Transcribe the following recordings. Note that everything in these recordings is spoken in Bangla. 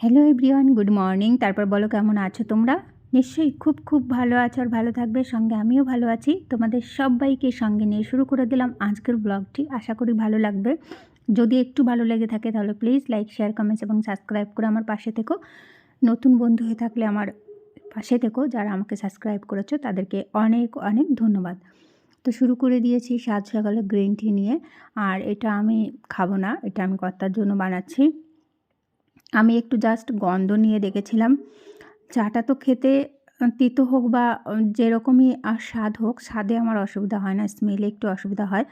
হ্যালো এভরিওয়ান গুড মর্নিং তারপর বলো কেমন আছো তোমরা? নিশ্চয়ই খুব খুব ভালো আছো আর ভালো থাকবে। সঙ্গে আমিও ভালো আছি। তোমাদের সবাইকে সঙ্গে নিয়ে শুরু করে দিলাম আজকের ব্লগটি আশা করি ভালো লাগবে। যদি একটু ভালো লেগে থাকে তাহলে প্লিজ লাইক শেয়ার কমেন্টস এবং সাবস্ক্রাইব করে আমার পাশে থেকো। নতুন বন্ধু হয়ে থাকলে আমার পাশে থেকো। যারা আমাকে সাবস্ক্রাইব করেছ তাদেরকে অনেক অনেক ধন্যবাদ। তো শুরু করে দিয়েছি সাত সকালে গ্রিন টি নিয়ে। আর এটা আমি খাব না। এটা আমি কর্তার জন্য বানাচ্ছি। আমি একটু জাস্ট গন্ধ নিয়ে দেখেছিলাম। চাটা তো খেতে তিতো হোক বা যেরকমই স্বাদ হোক, স্বাদে আমার অসুবিধা হয় না স্মেলে একটু অসুবিধা হয়।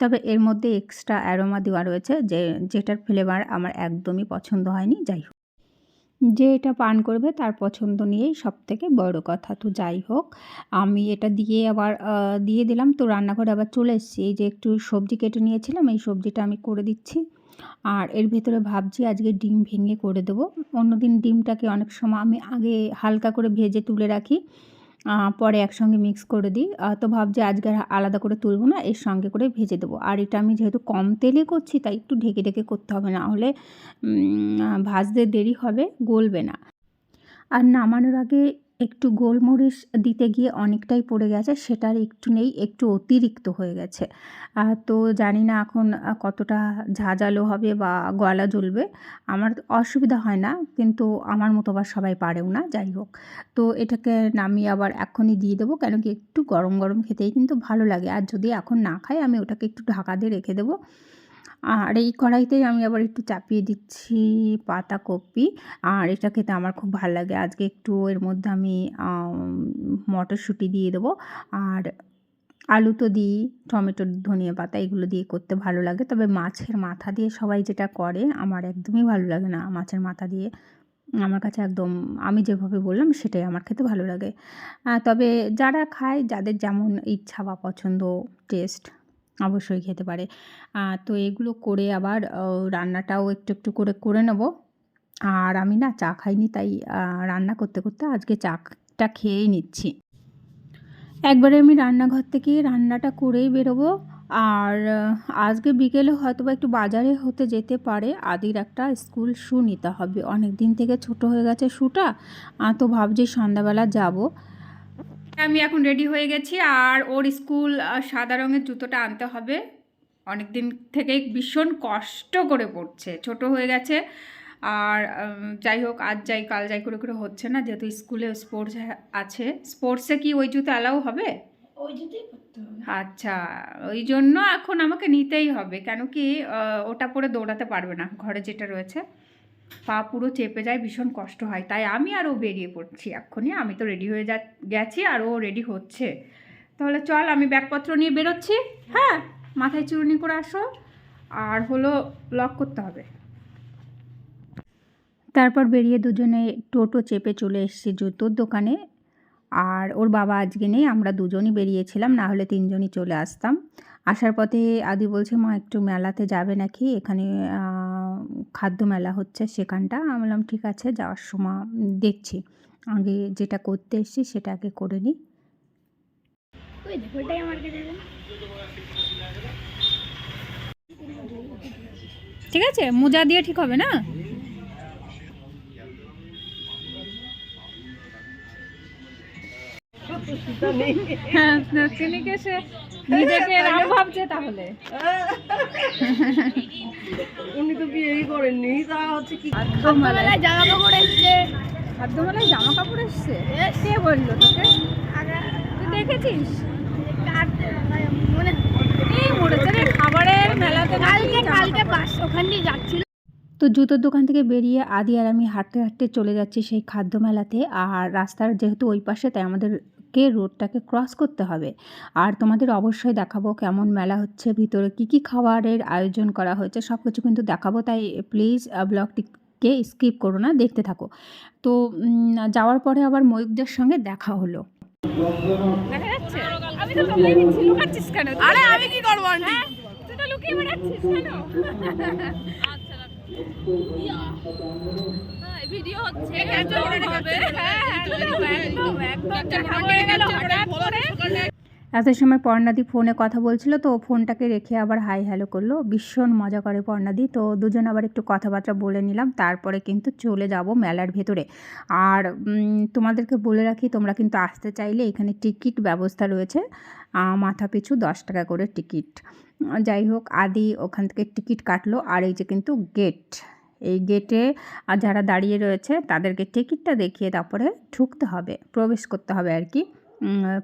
তবে এর মধ্যে এক্সট্রা অ্যারোমা দেওয়া রয়েছে যে, যেটার ফ্লেভার আমার একদমই পছন্দ হয়নি, যাই হোক। যে এটা পান করবে তার পছন্দ নিয়েই সব থেকে বড় কথা। তো যাই হোক, আমি এটা দিয়ে আবার দিয়ে দিলাম। তো রান্নাঘরে আবার চলে এসেছি। এই যে একটু সবজি কেটে নিয়েছিলাম, এই সবজিটা আমি করে দিচ্ছি। আর এর ভেতরে ভাবছি আজকে ডিম ভেঙে করে দেবো। অন্যদিন ডিমটাকে অনেক সময় আমি আগে হালকা করে ভেজে তুলে রাখি পরে একসঙ্গে মিক্স করে দিই। তো ভাবছি আজকে আলাদা করে তুলবো না, এর সঙ্গে করে ভেজে দেবো। আর এটা আমি যেহেতু কম তেলে করছি, তাই একটু ঢেকে ঢেকে করতে হবে, না হলে ভাজতে দেরি হবে, গলবে না। আর নামানোর আগে একটু গোলমরিচ দিতে গিয়ে অনেকটাই পড়ে গেছে, সেটার একটু নেই, একটু অতিরিক্ত হয়ে গেছে। তো জানি না এখন কতটা ঝাঁঝালো হবে বা গলা জ্বলবে, আমার অসুবিধা হয় না, কিন্তু আমার মতো আবার সবাই পারেও না, যাই হোক। তো এটাকে নামিয়ে আবার এখনই দিয়ে দেবো কেন কি একটু গরম গরম খেতেই কিন্তু ভালো লাগে। আর যদি এখন না খাই, আমি ওটাকে একটু ঢাকা দিয়ে রেখে দেবো। আর এই কড়াইতেই আমি আবার একটু চাপিয়ে দিচ্ছি পাতাকপি। আর এটা খেতে আমার খুব ভালো লাগে। আজকে একটু এর মধ্যে আমি আম, মটরশুঁটি দিয়ে দেবো। আর আলু তো দিই টমেটো ধনিয়া পাতা এগুলো দিয়ে করতে ভালো লাগে। তবে মাছের মাথা দিয়ে সবাই যেটা করে আমার একদমই ভালো লাগে না মাছের মাথা দিয়ে। আমার কাছে একদম আমি যেভাবে বললাম সেটাই আমার খেতে ভালো লাগে। তবে যারা খায় যাদের যেমন ইচ্ছা বা পছন্দ টেস্ট অবশ্যই খেতে পারে। তো এগুলো করে আবার রান্নাটাও একটু একটু করে করে নেব। আর আমি না চা খাইনি, তাই রান্না করতে করতে আজকে চাটা খেয়েই নিচ্ছি। একবারে আমি রান্নাঘর থেকে রান্নাটা করেই বেরোবো। আর আজকে বিকেলে হয়তো বা একটু বাজারে হতে যেতে পারে। আদির একটা স্কুল শু নিতে হবে। অনেক দিন থেকে ছোট হয়ে গেছে শুটা তো ভাবছি সন্ধ্যাবেলা যাব। আমি এখন রেডি হয়ে গেছি আর ওর স্কুল সাদা রঙের জুতোটা আনতে হবে। অনেক দিন থেকেই ভীষণ কষ্ট করে পড়ছে ছোট হয়ে গেছে। আর যাই হোক আজ যাই কাল যাই করে করে হচ্ছে না যেহেতু স্কুলে স্পোর্টস আছে। স্পোর্টসে কি ওই জুতো অ্যালাউ হবে? ওই জুতোই আচ্ছা ওই জন্য এখন আমাকে নিতেই হবে কেন কি ওটা পরে দৌড়াতে পারবে না ঘরে যেটা রয়েছে। পা পুরো চেপে যায়, ভীষণ কষ্ট হয়। তাই আমি আর ও বেরিয়ে পড়ছি এক্ষুনি। আমি তো রেডি হয়ে যা গেছি, আর ও রেডি হচ্ছে। তাহলে চল, আমি ব্যাগপত্র নিয়ে বেরোচ্ছি। হ্যাঁ মাথায় চুরুনি করে আসো। আর হলো লক করতে হবে। তারপর বেরিয়ে দুজনে টোটো চেপে চলে এসেছি জুতোর দোকানে। আর ওর বাবা আজকে নেই, আমরা দুজনই বেরিয়েছিলাম, না হলে তিনজনই চলে আসতাম। আসার পথে আদি বলছে, মা, একটু মেলাতে যাবে নাকি? এখানে খাদ্য মেলা হচ্ছে সেখানটা। আমি বললাম ঠিক আছে যাওয়ার সময় দেখছি। আগে যেটা করতে এসেছি সেটা আগে করে নিই। ওই দেখো ওটাই আমার কাছে দেন। ঠিক আছে মোজা দিয়ে ঠিক হবে না? হ্যাঁ নিজেকে রাম ভাবছে তাহলে। উনি তো বিয়েই করেননি তা হচ্ছে কি সকালবেলায় জামা কাপড় এসছে। খাদ্যমেলায় জামা কাপড় এসছে কে বলল তোকে? তুই দেখেছিস? এই মরেছে রে। খাবারের মেলাতে কালকে কালকে বাস ওখান দিয়ে যাচ্ছিল। তো জুতোর দোকান থেকে বেরিয়ে আদি আর আমি হাঁটতে হাঁটতে চলে যাচ্ছি সেই খাদ্য মেলাতে আর রাস্তার যেহেতু ওই পাশে তাই আমাদেরকে রোডটাকে ক্রস করতে হবে। আর তোমাদের অবশ্যই দেখাবো কেমন মেলা হচ্ছে ভিতরে কি কি খাবারের আয়োজন করা হয়েছে সব কিছু কিন্তু দেখাবো। তাই প্লিজ ব্লগটিকে স্কিপ করো না দেখতে থাকো। তো যাওয়ার পরে আবার ময়ূকদের সঙ্গে দেখা হলো। দেখা যাচ্ছে? আমি তো লুকিয়ে নিচ্ছি লুকাচ্ছিস কেন? আরে আমি কি করব তুই তো লুকিয়ে বেড়াচ্ছিস কেন? ভিডিও হচ্ছে হ্যাঁ হয়ে এত সময় পর্ণাদি ফোনে কথা বলছিল তো ফোনটাকে রেখে আবার হাই হ্যালো করল। ভীষণ মজা করে পর্ণাদি। তো দুজন আবার একটু কথাবার্তা বলে নিলাম তারপরে কিন্তু চলে যাব মেলার ভেতরে। আর তোমাদেরকে বলে রাখি তোমরা কিন্তু আসতে চাইলে এখানে টিকিট ব্যবস্থা রয়েছে। মাথা পিছু দশ টাকা করে টিকিট। যাই হোক আদি ওখান থেকে টিকিট কাটলো আর এই যে কিন্তু গেট। এই গেটে আর যারা দাঁড়িয়ে রয়েছে, তাদেরকে টিকিটটা দেখিয়ে তারপরে ঢুকতে হবে, প্রবেশ করতে হবে আর কি।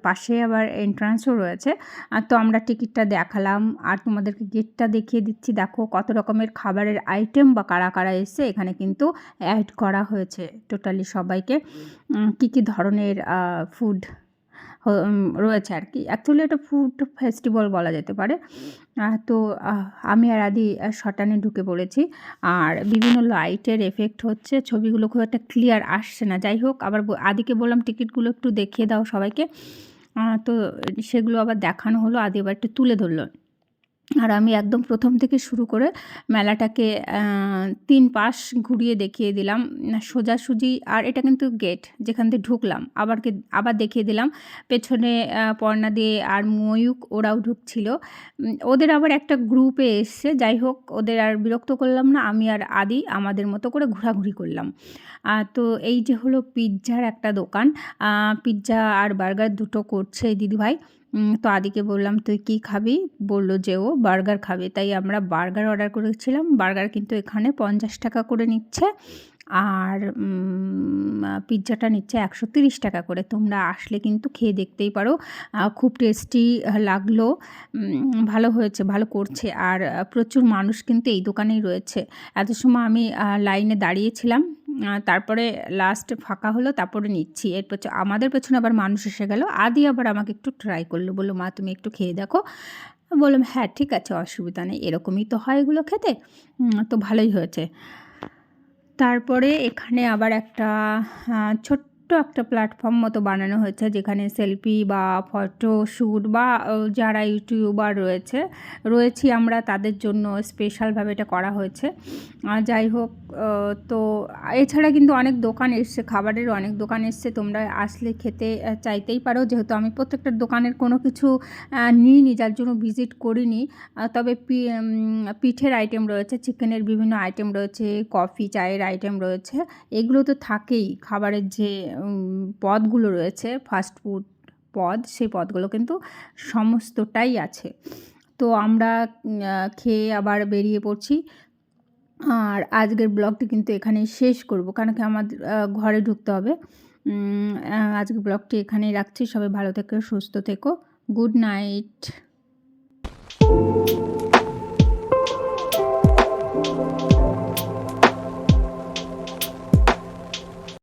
পাশে আবার এন্ট্রান্সও রয়েছে। আর তো আমরা টিকিটটা দেখালাম, আর তোমাদেরকে গেটটা দেখিয়ে দিচ্ছি। দেখো কত রকমের খাবারের আইটেম বা কারা কারা এসছে, এখানে কিন্তু অ্যাড করা হয়েছে টোটালি সবাইকে। কী কী ধরনের ফুড রয়েছে আর কি। অ্যাকচুয়ালি এটা ফুড ফেস্টিভ্যাল বলা যেতে পারে। তো আমি আর আদি শটানে ঢুকে পড়েছি। আর বিভিন্ন লাইটের এফেক্ট হচ্ছে, ছবিগুলো খুব একটা ক্লিয়ার আসছে না। যাই হোক, আবার আদিকে বললাম টিকিটগুলো একটু দেখিয়ে দাও সবাইকে। তো, সেগুলো আবার দেখানো হলো, আদি আবার একটু তুলে ধরলো। আর আমি একদম প্রথম থেকে শুরু করে মেলাটাকে তিন পাশ ঘুরিয়ে দেখিয়ে দিলাম সোজাসুজি, আর এটা কিন্তু গেট যেখান থেকে ঢুকলাম। আবারকে আবার দেখিয়ে দিলাম, পেছনে পর্ণা দিয়ে আর ময়ূক ওরাও ঢুকছিল। ওদের আবার একটা গ্রুপে এসছে, যাই হোক, ওদের আর বিরক্ত করলাম না, আমি আর আদি আমাদের মতো করে ঘোরাঘুরি করলাম। তো এই যে হলো পিৎজার একটা দোকান পিৎজা আর বার্গার দুটো করছে দিদিভাই। তো আদিকে বললাম, তুই কি খাবি? বলল যে, ও বার্গার খাবে। তাই আমরা বার্গার অর্ডার করেছিলাম। বার্গার কিন্তু এখানে পঞ্চাশ টাকা করে নিচ্ছে। আর পিৎজাটা নিচ্ছে একশো তিরিশ টাকা করে। তোমরা আসলে কিন্তু খেয়ে দেখতেই পারো। খুব টেস্টি লাগল। ভালো হয়েছে, ভালো করছে। আর প্রচুর মানুষ কিন্তু এই দোকানেই রয়েছে। এত সময় আমি লাইনে দাঁড়িয়েছিলাম। তারপরে লাস্ট ফাঁকা হলো, তারপরে নিচ্ছি। এর পেছনে আমাদের পেছনে আবার মানুষ এসে গেল। আদি আবার আমাকে একটু ট্রাই করল। বলল, মা, তুমি একটু খেয়ে দেখো। বললাম হ্যাঁ ঠিক আছে, অসুবিধা নেই। এরকমই তো হয় এগুলো খেতে। তো ভালোই হয়েছে। তারপরে এখানে আবার একটা ছোট্ট একটা প্ল্যাটফর্ম মতো বানানো হয়েছে, যেখানে সেলফি বা ফটো শ্যুট বা যারা ইউটিউবার রয়েছে, রয়েছি আমরা তাদের জন্য স্পেশালভাবে এটা করা হয়েছে। যাই হোক তো এছাড়া কিন্তু অনেক দোকান এসছে, খাবারের অনেক দোকান এসছে, তোমরা আসলে খেতে চাইতেই পারো। যেহেতু আমি প্রত্যেকটা দোকানের কোনো কিছু নিইনি, যার জন্য ভিজিট করিনি তবে পিঠের আইটেম রয়েছে চিকেনের বিভিন্ন আইটেম রয়েছে কফি চায়ের আইটেম রয়েছে, এগুলো তো থাকেই। খাবারের যে পদগুলো রয়েছে ফাস্ট ফুড পদ, সেই পদগুলো কিন্তু সমস্তটাই আছে। তো আমরা খেয়ে আবার বেরিয়ে পড়ছি। আর আজকের ব্লগটি কিন্তু এখানেই শেষ করব, কারণ কি আমাদের ঘরে ঢুকতে হবে। আজকের ব্লগটি এখানেই রাখছি। সবাই ভালো থেকো, সুস্থ থেকো। Good night.